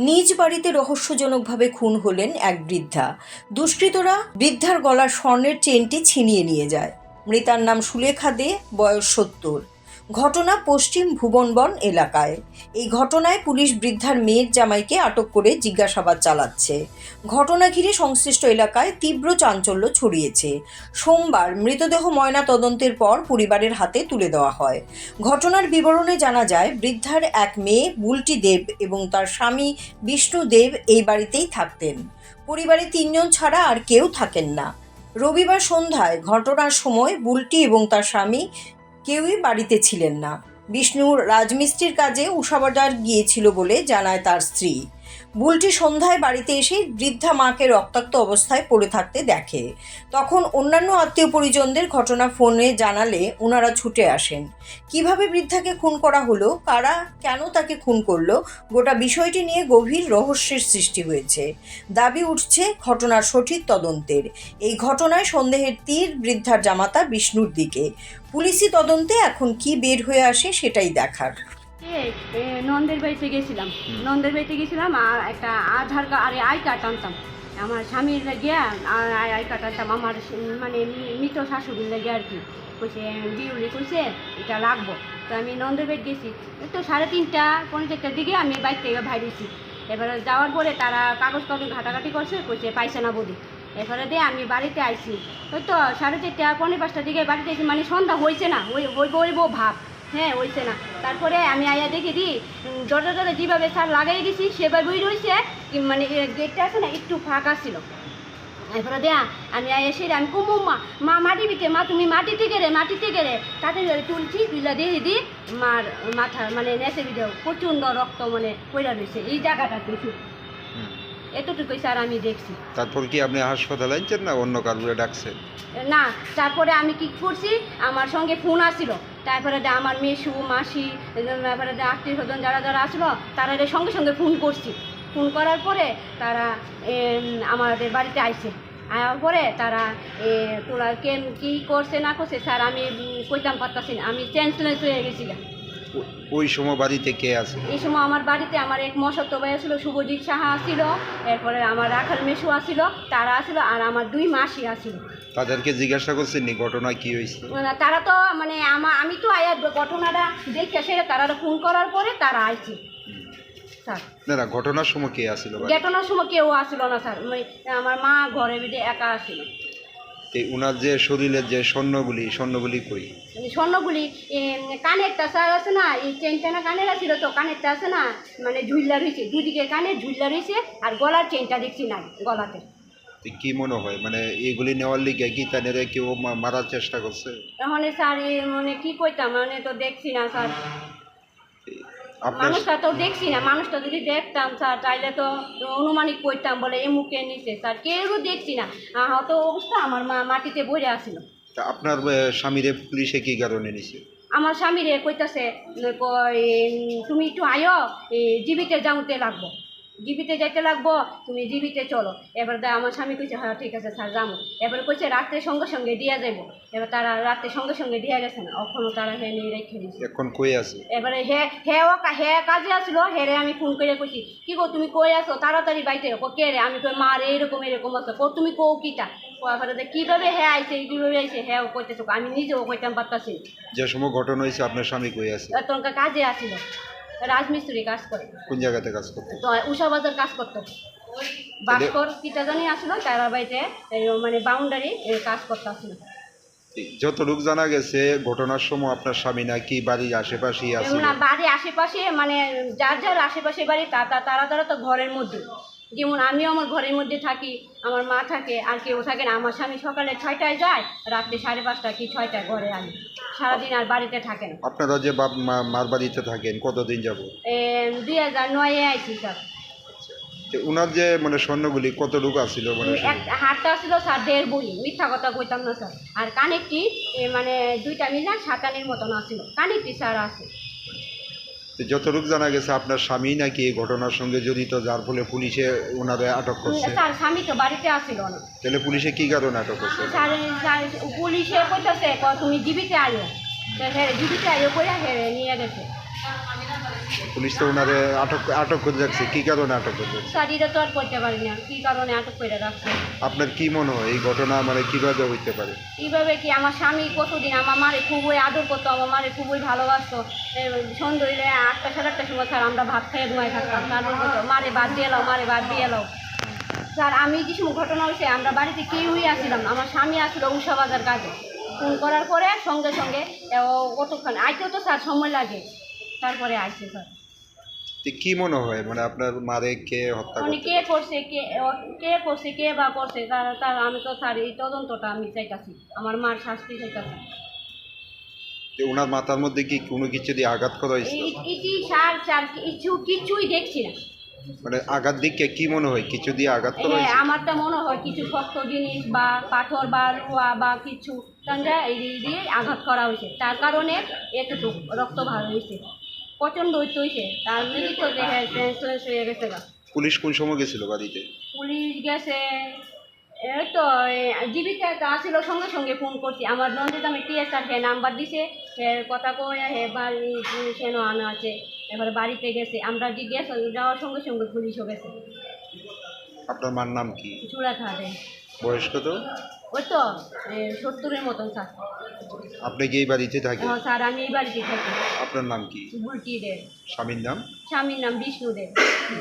নিজ বাড়িতে রহস্যজনকভাবে খুন হলেন এক বৃদ্ধা। দুষ্কৃতরা বৃদ্ধার গলার স্বর্ণের চেনটি ছিনিয়ে নিয়ে যায়। মৃতার নাম সুলেখা দে, বয়স সত্তর। ঘটনা পশ্চিম ভুবনবন এলাকায়। এই ঘটনায় পুলিশ বৃদ্ধার মেয়ের জামাইকে আটক করে জিজ্ঞাসাবাদ চালাচ্ছে। ঘটনা ঘিরে সংশ্লিষ্ট এলাকায় তীব্র চাঞ্চল্য ছড়িয়েছে। সোমবার মৃতদেহ ময়না তদন্তের পর পরিবারের হাতে তুলে দেওয়া হয়। ঘটনার বিবরণে জানা যায়, বৃদ্ধার এক মেয়ে বুলটি দেব এবং তার স্বামী বিষ্ণু দেব এই বাড়িতেই থাকতেন। পরিবারে তিনজন ছাড়া আর কেউ থাকেন না। রবিবার সন্ধ্যায় ঘটনার সময় বুলটি এবং তার স্বামী কেউই বাড়িতে ছিলেন না। বিষ্ণুর রাজমিস্ত্রির কাজে উষাবাজার গিয়েছিল বলে জানায় তার স্ত্রী। বুলটি সন্ধ্যায় বাড়িতে এসে বৃদ্ধা মাকে রক্তাক্ত অবস্থায় পড়ে থাকতে দেখে। তখন অন্যান্য আত্মীয় পরিজনদের ঘটনা ফোনে জানালে ওনারা ছুটে আসেন। কীভাবে বৃদ্ধাকে খুন করা হলো, কারা কেন তাকে খুন করল, গোটা বিষয়টি নিয়ে গভীর রহস্যের সৃষ্টি হয়েছে। দাবি উঠছে ঘটনার সঠিক তদন্তের। এই ঘটনায় সন্দেহের তীর বৃদ্ধার জামাতা বিষ্ণুর দিকে। পুলিশি তদন্তে এখন কি বের হয়ে আসে সেটাই দেখার। নন্দের বাড়িতে গেছিলাম। নন্দের বাড়িতে গেছিলাম আর একটা আধার কার্ড আরে আই কার্ড আনতাম। আমার স্বামীর গিয়া আর আই আই কার্ড আনতাম। আমার মানে মৃত শাশুড়ির লাগে আর কি। কইছে বিউলি কইছে এটা লাগবো। তো আমি নন্দের বাড়ি গেছি। তো সাড়ে তিনটা পনেরো চারটার দিকে আমি বাইক থেকে বাইরেছি এবারে যাওয়ার পরে তারা কাগজ কাগজ ঘাটাঘাটি করছে কইছে পাইছে না বলি এরপরে দিয়ে আমি বাড়িতে আইছি। ওই তো সাড়ে চারটা পনেরো পাঁচটার দিকে বাড়িতে আইছি মানে সন্ধ্যা হয়েছে না ওই হইব হইব ভাব। হ্যাঁ হয়েছে না। তারপরে আমি আয়া দেখি দি দরজা দরজা যেভাবে সার লাগাই গেছি সেভাবেই রয়েছে মানে গেটটা আছে না একটু ফাঁকা ছিল। এরপরে দেয়া আমি আয়া এসে আমি কুমু মা মা মাটি বিতে মা তুমি মাটিতে গেলে মাটিতে গেলে তাতে তুলছি তুইলা দিয়ে দি মার মাথা মানে নেচে বিদেও প্রচণ্ড রক্ত মানে পড়া রয়েছে এই জায়গাটা কিছু। এতটুকুই স্যার আমি দেখছি। তারপর কি আপনি হাসপাতালে আনছেন না অন্য কারোরে ডাকছেন? না তারপরে আমি কি করছি আমার সঙ্গে ফোন আসছিল তারপরে আমার মেসু মাসি তারপরে আত্মীয় স্বজন যারা যারা আসলো তারা সঙ্গে সঙ্গে ফোন করছি। ফোন করার পরে তারা আমাদের বাড়িতে আইছে। আয়ার পরে তারা এ, তোরা কেন কী করছে না করছে স্যার আমি কইতাম পারতাছি না। আমি চেঞ্জলেস হয়ে গেছিলাম ওই সময় বাড়িতে কে আছে? এই সময় আমার বাড়িতে আমার এক মশত্ব ভাই ছিল শুভজিৎ সাহা আসছিল এরপরে আমার রাখাল মেসু আসছিল তারা আসছিল আর আমার দুই মাসি আসছিল তাদেরকে জিজ্ঞাসা করছেন নি ঘটনা কি হয়েছে? তারা তো মানে আমা আমি তো আয়া ঘটনাটা দেখে সেরে তারা ফোন করার পরে তারা আইছে। স্যার। না না ঘটনার সময় কে আসছিল ঘটনার সময় কেউ আসলো না স্যার। মানে আমার মা ঘরে বেঁধে একা আসছিল এই উনার যে শরীরের যে স্বর্ণগুলি স্বর্ণগুলি কই? মানে স্বর্ণগুলি কানেরটা স্যার আছে না? এই চেনটা না কানের ছিল তো কানেরটা আছে না? মানে ঝুল্লা রয়েছে দুদিকে কানের ঝুল্লা রয়েছে আর গলার চেনটা দেখছি না গলাতে। তো কি মনে হয়? মানে এইগুলি নেওয়ার লিগে কি তাদের কেউ মারার চেষ্টা করছে? এখন স্যার মানে কি কইতাম? মানে তো দেখছি না স্যার। মানুষটা তো দেখছি না। মানুষটা যদি দেখতাম স্যার তাইলে তো অনুমানিক করতাম বলে এ মুখে নিচে স্যার। কেউ দেখছি না। হয়তো অবস্থা আমার মা মাটিতে বইরে আসছিল তা আপনার স্বামীরে পুলিশে কি কারণে নিছে? আমার স্বামী রে কইতাছে তুমি একটু আয়ো জীবিতে যাওতে লাগবো। জীবিতে যাইতে লাগবো তুমি জীবিতে চলো। এবার দা আমার স্বামী কইছে হ্যাঁ ঠিক আছে স্যার যাব এবার কইছে রাত্রে সঙ্গে সঙ্গে দিয়া যাব এবার তারা রাত্রে সঙ্গে সঙ্গে দিয়া গেছে না এখনও তারা হে নিয়ে রেখে দিয়েছে এখন কই আছে? এবারে হে হে ও হে কাজে আসলো হেরে আমি ফোন করে কইছি কি গো তুমি কই আসো তাড়াতাড়ি বাইতে কো কে রে? আমি কই মা রে এরকম এরকম আছে। কো তুমি কো কিটা? কীভাবে হে আইছে কীভাবে আইছে? হে ও কইতেছো আমি নিজেও কইতাম পারতাছি। যে সময় ঘটনা হয়েছে আপনার স্বামী কই আছে? আর কাজে আসিল। রাজমিস্ত্রি কাজ করে। কোন জায়গাতে কাজ করতে? তো উষাবাজার কাজ করতো। বাস্কর কিটা জানি আসলো তারা বাড়িতে মানে বাউন্ডারি কাজ করতে আসলো। যত লোক জানা গেছে ঘটনার সময় আপনার স্বামী নাকি বাড়ির আশেপাশে আছে? না বাড়ি আশেপাশে মানে যার যার আশেপাশে বাড়ি তা তা- তারা তারা তো ঘরের মধ্যে। যেমন আমিও আমার ঘরের মধ্যে থাকি আমার মা থাকে আর কেউ থাকে না। আমার স্বামী সকালে ছয়টায় যায় রাত্রে সাড়ে পাঁচটা কি ছয়টায় ঘরে আনি সারাদিন আর বাড়িতে থাকে না। আপনারা যে বাপ মার বাড়িতে থাকেন কতদিন যাব দুই হাজার নয়ে আইছি স্যার। উনার যে মানে স্বর্ণগুলি কত লোক আছিল মানে এক হাতটা ছিল স্যার দেড় বই মিথ্যা কথা কইতাম না স্যার। আর কানেকটি মানে দুইটা মিলা সাতানের মতন আসছিল কানেকটি স্যার আছে। তো যত লোক জানা গেছে আপনার স্বামী নাকি এই ঘটনার সঙ্গে জড়িত যার ফলে পুলিশে ওনারে আটক করছে? স্যার স্বামী তো বাড়িতে আসছিল না। তাহলে পুলিশে কি কারণে আটক করছে? স্যার স্যার পুলিশে কইতাছে তুমি জীবিতে আয়ো জীবিতে আয়ো করে হ্যাঁ নিয়ে গেছে। পুলিশ তো ওনারে আটক আটক করে রাখছে। কী কারণে আটক করে রাখছে? স্যার এটা তো আর করতে পারি না। কী কারণে আটক করে রাখছে? আপনার কি মনে হয় এই ঘটনা মানে কীভাবে হইতে পারে? এইভাবে কি আমার স্বামী কতদিন আমার মারে খুবই আদর করতো আমার মারে খুবই ভালোবাসতো। সন্ধ্যে হইলে আটটা সাড়ে আটটার সময় স্যার আমরা ভাত খেয়ে ঘুমাই থাকতাম। বলতো মারে বাদ দিয়ে এলাও মারে বাদ দিয়ে এলাও স্যার আমি যে সময় ঘটনা হয়েছে আমরা বাড়িতে কেউই আসছিলাম। আমার স্বামী আসলো উষা বাজার কাজে। ফোন করার পরে সঙ্গে সঙ্গে ও কতক্ষণ আইতেও তো স্যার সময় লাগে। তারপরে স্যার তো কি মনে হয়? মানে আপনার মারে কে হত্যা মানে কে করছে কে কে করছে কে বা করছে তার আমি তো স্যার এই তদন্তটা আমি চাইতাছি। আমার মার শাস্তি চাইতাছি। ওনার মাথার মধ্যে কি কোনো কিছু দিয়ে আঘাত করা হয়েছে? ইটি সার চার কিছু কিছুই দেখছি না। মানে আঘাত দিকে কি মনে হয়? কিছু দিয়ে আঘাত করা হ্যাঁ হয়েছে? আমার তো মনে হয় কিছু শক্ত জিনিস বা পাথর বা লোহা বা কিছু এই দিয়ে আঘাত করা হয়েছে। তার কারণে এতটুকু রক্ত ভার হয়েছে। প্রচণ্ড হইতে হয়েছে তার মিলিত দেখে সেন্সলেস হয়ে গেছে গা। পুলিশ কোন সময় গেছিল বাড়িতে পুলিশ গেছে এই তো জীবিকা তো আসিল সঙ্গে সঙ্গে ফোন করছি। আমার নন্দিত আমি টিএসআর হে নাম্বার দিছে। কথা কয়ে হে বাড়ি পুলিশের আনা আছে। এবারে বাড়িতে গেছে। আমরা জিজ্ঞেস যাওয়ার সঙ্গে সঙ্গে পুলিশও গেছে। আপনার মার নাম কি? চূড়া বয়স কত? ওই তো সত্তরের মতন স্যার। আপনি কি এই বাড়িতে থাকেন? হ্যাঁ, স্যার আমি এই বাড়িতে থাকি। আপনার নাম কি? বুলটি দে স্বামীর নাম? স্বামীর নাম বিষ্ণু দে